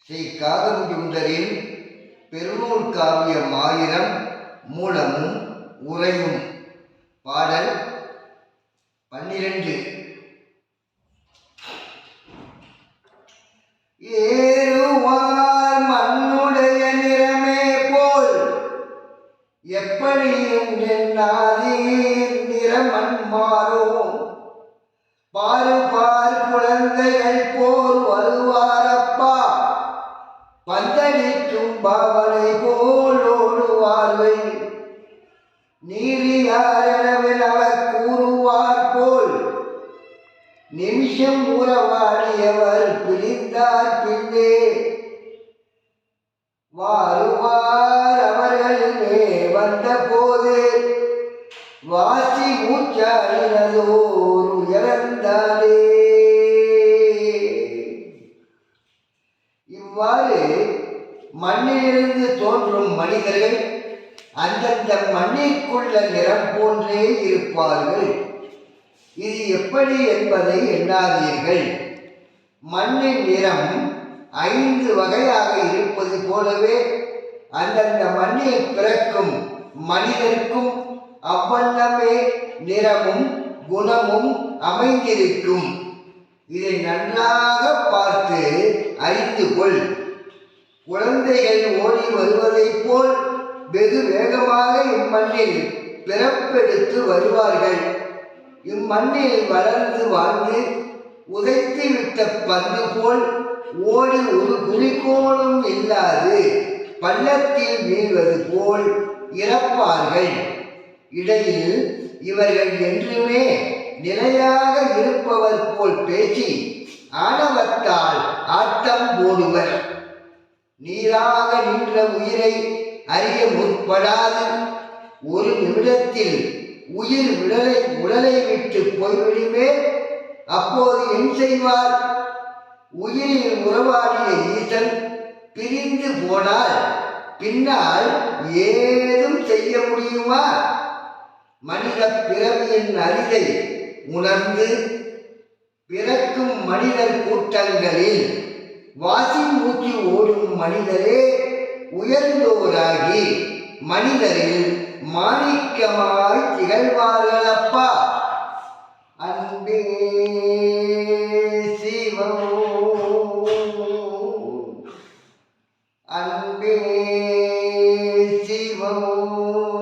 ஸ்ரீ காதகுண்டரின் பெருநூல் காவியம் ஆயிரம் மூலமும் உரையும் பாடல் பன்னிரண்டு. ஏறுவார் மண்ணுடைய நிறமே போல் எப்படியும் எண்ணாதீர் நிறமன் மாறும் பாரு பார் குழந்தைகள் போல் வருவாரப்பா. பந்தளிக்கும் பாவனை போல் ஓடுவார்கள். நீரியாரெனவில் அவர் கூறுவார் போல். நிமிஷம் உறவாடியவர் பிரிந்தார் பின்னே. வாருவார் அவர்களிலே வந்த போது வாச உச்சாரினதோரு உயர்ந்தாரே இவ்வாறு மண்ணிலிருந்து தோன்றும் மனிதர்கள் அந்தந்த மண்ணிற்குள்ள நிறம் போன்றே இருப்பார்கள். இது எப்படி என்பதை எண்ணாதீர்கள். மண்ணின் நிறம் ஐந்து வகையாக இருப்பது போலவே அந்தந்த மண்ணில் பிறக்கும் மனிதருக்கும் அவ்வண்ணமே நிறமும் குணமும் அமைந்திருக்கும். இதை நன்றாக பார்த்து அறிந்து கொள் குழந்தைகள் ஓடி வருவதைப் போல் வெகு வேகமாக இம்மண்ணில் பிறப்பெடுத்து வருவார்கள். இம்மண்ணில் வளர்ந்து வாழ்ந்து உதைத்து விட்ட பந்து போல் ஓடி ஒரு குறிக்கோளும் இல்லாது பள்ளத்தில் வீழ்வது போல் இறப்பார்கள். இடையில் இவர்கள் என்றுமே நிலையாக இருப்பவர் போல் பேசி ஆணவத்தால் ஆட்டம் போடுவர். நீராக நின்ற உயிரை அறிய முற்படாது. ஒரு நிமிடத்தில் உயிர் உடலை உடலை விட்டு போய்விடுமே. அப்போது என் செய்வார்? உயிரில் உறவாடிய ஈசன் பிரிந்து போனால் பின்னால் ஏதும் செய்ய முடியுமா? மனித பிறவியின் அருகை உணர்ந்து பிறக்கும் மனிதர் கூட்டங்களில் வாசி மூக்கி ஓடும் மனிதரே உயர்ந்தோராகி மனிதரில் மாணிக்கமாய் திகழ்வார்கள் அப்பா அன்பே சிவம். அன்பே சிவம்.